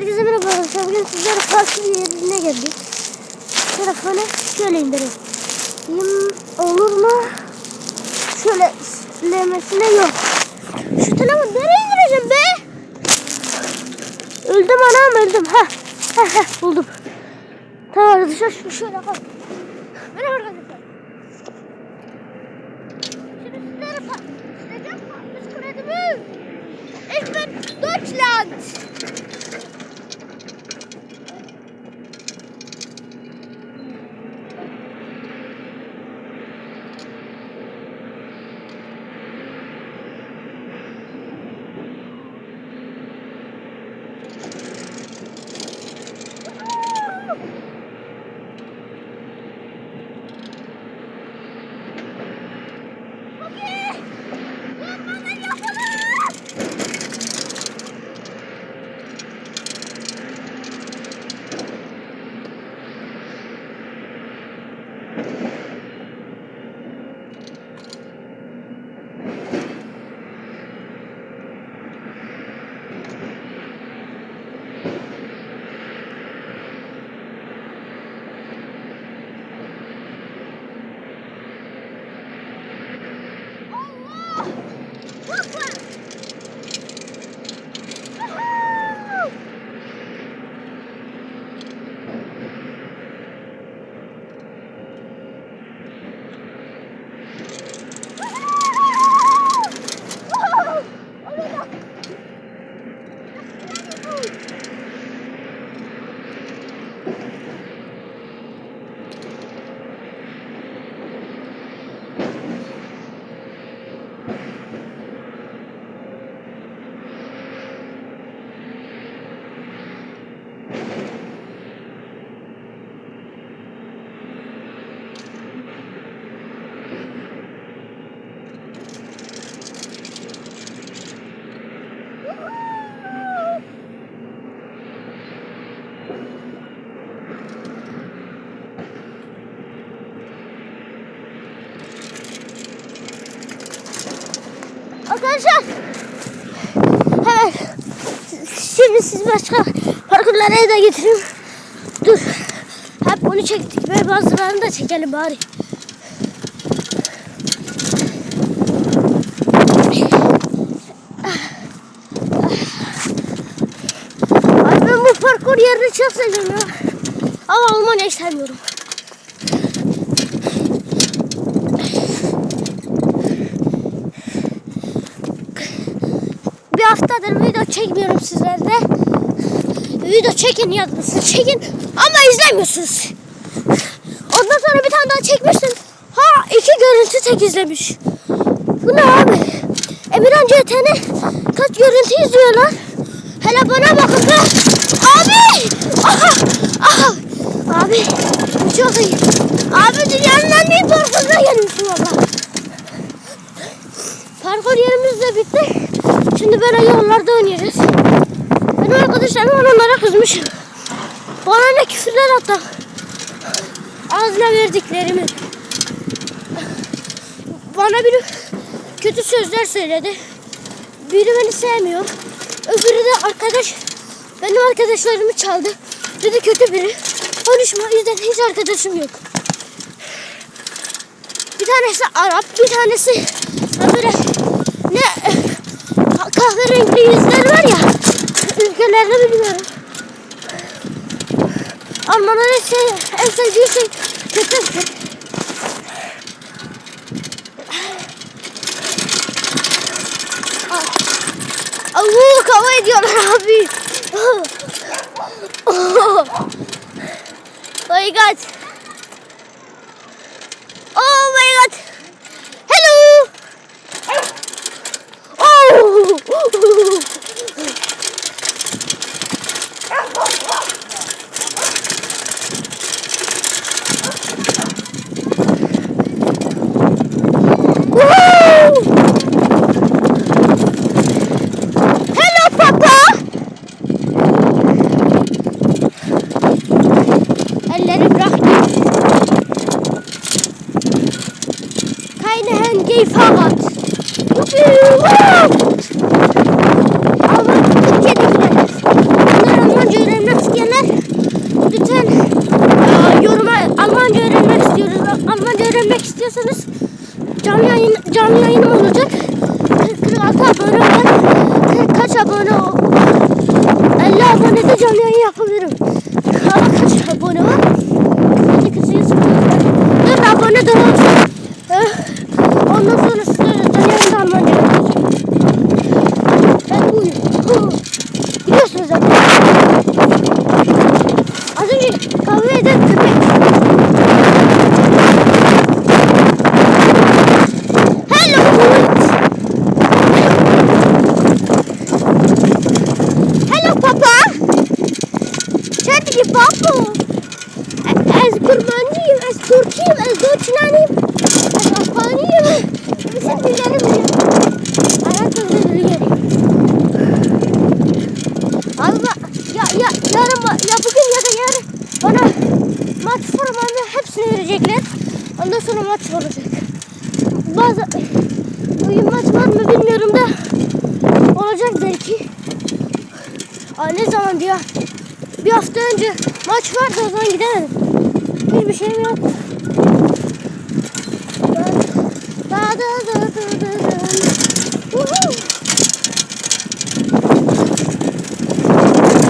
Herkese merhaba arkadaşlar. Bugün sizlere farklı bir yerine geldik. Telefonu şöyle indireyim. Olur mu? Şöyle silemesine yok. Şu telefonu nereye indireceğim be? Öldüm anam öldüm. Ha. Ha ha buldum. Tamam arkadaşlar şu şöyle bak. Merhaba arkadaşlar. Şimdi sizlere. Sileceğim kampüs kredimiz. Ich bin Deutschland. Şimdi siz başka parkurlara da getirin. Dur. Hep onu çektik ve bazılarını da çekelim bari. Ay ben bu parkur çok seviyorum ya. Ama Almanya'yı sevmiyorum. Haftadır video çekmiyorum sizlerle. Video çekin yazmışsın çekin ama izlemiyorsunuz. Ondan sonra bir tane daha çekmiştim. Ha iki görüntü tek izlemiş. Bu ne abi? Emirhan CT'ni kaç görüntü izliyorlar? Hele bana bakın be. Abi! Aha! Aha! Abi çok iyi. Abi dünyanın en iyi parkuruna gelmişim valla. Parkur yerimiz de bitti. Şimdi böyle yollarda oynayacağız. Benim arkadaşlarım onlara kızmışım. Bana ne küfürler attı. Ağzına verdiklerimi. Bana biri kötü sözler söyledi. Biri beni sevmiyor. Öbürü de arkadaş benim arkadaşlarımı çaldı. Dedi kötü biri. Konuşma yüzden hiç arkadaşım yok. Bir tanesi Arap, bir tanesi böyle kahverengi yüzler var ya ülkelerini bilmiyorum. Almanların şey, en sevdiği şey kötü. Allah kava ediyorlar abi. Oh my god. istiyorsanız canlı yayın canlı yayınım olacak. Sonra maç olacak. Bazı, bugün maç var mı bilmiyorum da olacak belki. Aa, ne zaman diyor? Bir hafta önce maç vardı o zaman gidemedim. Hiçbir şeyim yok. Da da da da da da. Woohoo!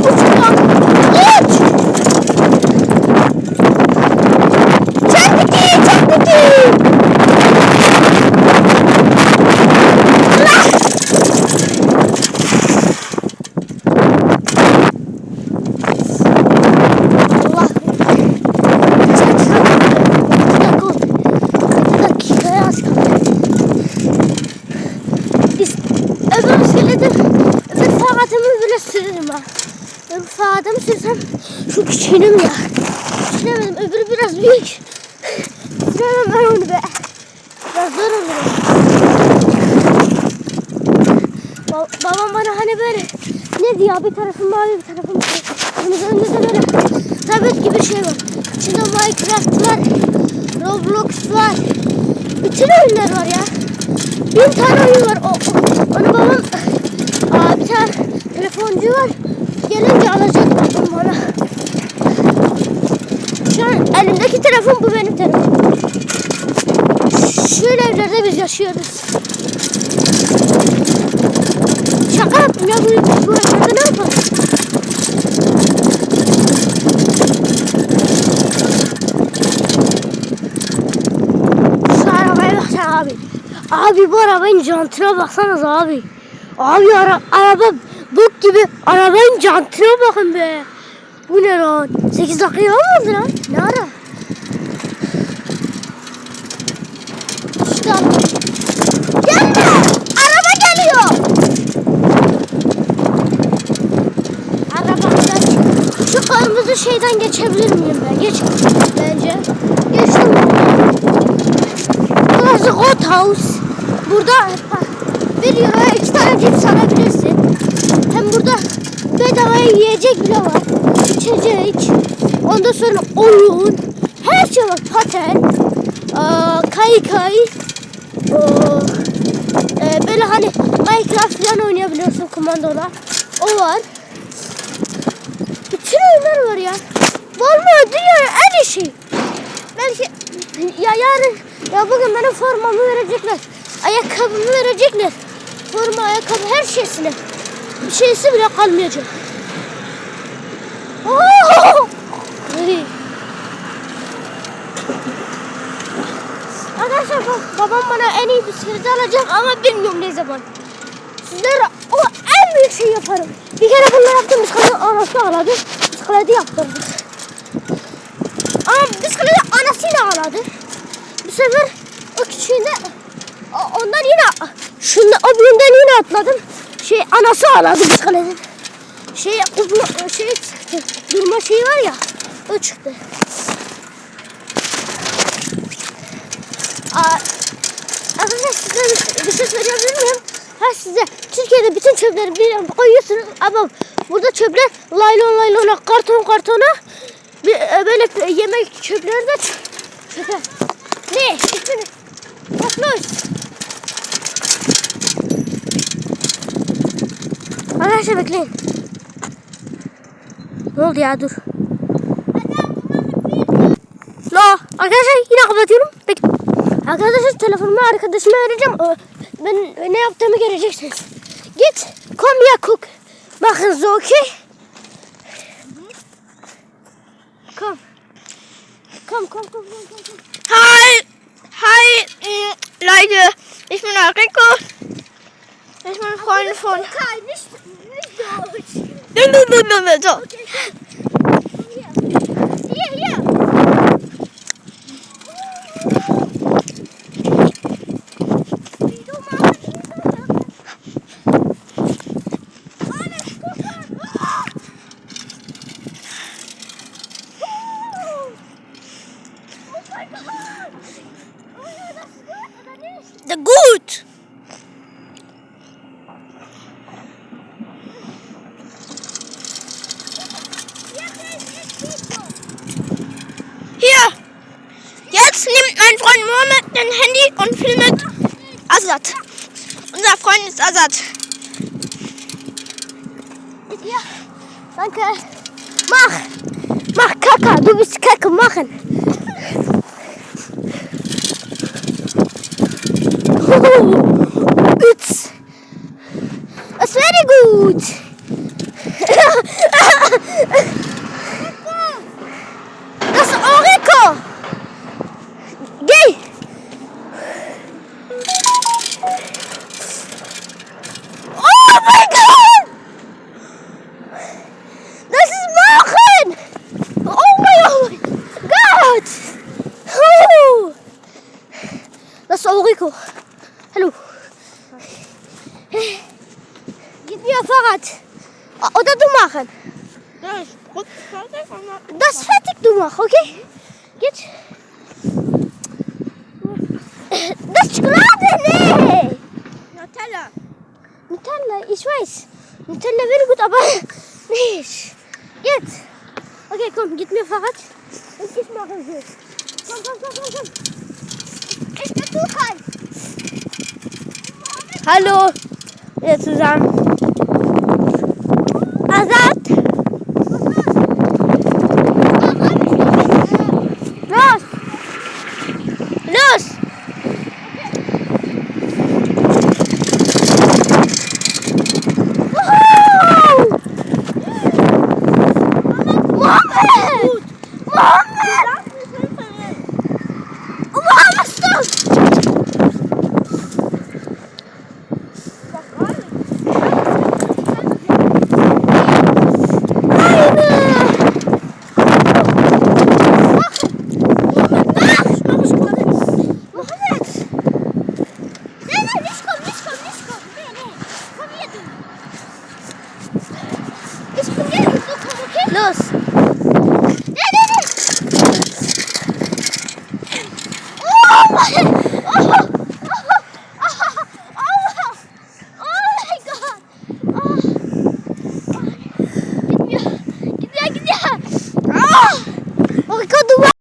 Uç lan! Uç! Çek iki, çek iki! Lah! Allah! İki dakikaya az kaldı. Biz öbür bisikletim, öbür faratımı bile sürerim ha. Öbür sürsem şu küçüğünüm ya. Süremedim, öbürü biraz büyük. Süremem ben onu be. Biraz zor olur. Ba- babam bana hani böyle ne diyor bir tarafım mavi bir tarafım kırmızı önünde de böyle tablet gibi bir şey var. İçinde Minecraft var, Roblox var. Bütün oyunlar var ya. Bin tane oyun var. O, o- onu babam aa, bir tane telefoncu var. Gelince alacak babam bana. Şu an elimdeki telefon bu benim telefonum. Şöyle evlerde biz yaşıyoruz. Şaka yaptım ya bu, bu evlerde ne yapalım? Şu arabaya baksana abi. Abi bu arabanın jantına baksanız abi. Abi ara, araba bok gibi arabanın jantına bakın be. Bu ne lan? 8 dakika olmadı lan. Ne ara? Araba. Gelme! Araba geliyor! Arabadan şu kırmızı şeyden geçebilir miyim ben? Geç bence. Geçtim. Burası Hot House. Burada bir euroya iki tane cips alabilirsin. Hem burada bedavaya yiyecek bile var. İçecek. Ondan sonra oyun. Her şey var. Paten. Aa, kaykay. Aa, e, böyle hani Minecraft falan oynayabiliyorsun kumandola. O var. Bütün oyunlar var ya. Vallahi dünyanın en iyi şey. Belki ya yarın ya bugün benim formamı verecekler. Ayakkabımı verecekler. Forma, ayakkabı her şeysine. Bir şeysi bile kalmayacak. Arkadaşlar babam bana en iyi bisikleti alacak ama bilmiyorum ne zaman. Sizlere o en büyük şey yaparım. Bir kere bunları yaptım bisikleti anası ağladı. Bisikleti yaptırdık. Ama bisikleti anasıyla ağladı. Bu sefer o küçüğünde ondan yine şunda o büyüğünden yine atladım. Şey anası ağladı bisikletin. Şey uzma, şey çıktı. Durma şeyi var ya o çıktı. Aa, Arkadaşlar size bir- bir şey söyleyebilir miyim? Ha size Türkiye'de bütün çöpleri bir koyuyorsunuz ama burada çöpler laylon laylona karton kartona bir, e, böyle yemek çöpleri de çöpe. Ne? İsmini. أنا عايشة بكلين نوضي عدر لا أكاشي هنا قبطينو بك. أكاشي التلفون ما عارك ما رجم من من أيوب تمك رجيكشنس جيت. كوم يا كوك؟ ما خنزوكي كوم كوم كوم كوم هاي هاي إيه، لايدي اسمي ناريكو اسمي فرين فون Here. Den Handy und filmt Azad. Unser Freund ist Azad. Ja, danke. Mach. Mach Kaka. Du bist Kacke machen. Üts. Das wäre gut. Das ist Ulriko. Hallo. Gib mir ein Fahrrad. Oder du machen. Das fertig du mach, okay? Geht. Das ist Schokolade, nee! Nutella. Nutella, ich weiß. Nutella wäre gut, aber nicht. Jetzt. Okay, komm, gib mir Fahrrad. Und ich mache so. Komm, komm, komm, komm, komm. Hallo, ihr zusammen. Asad.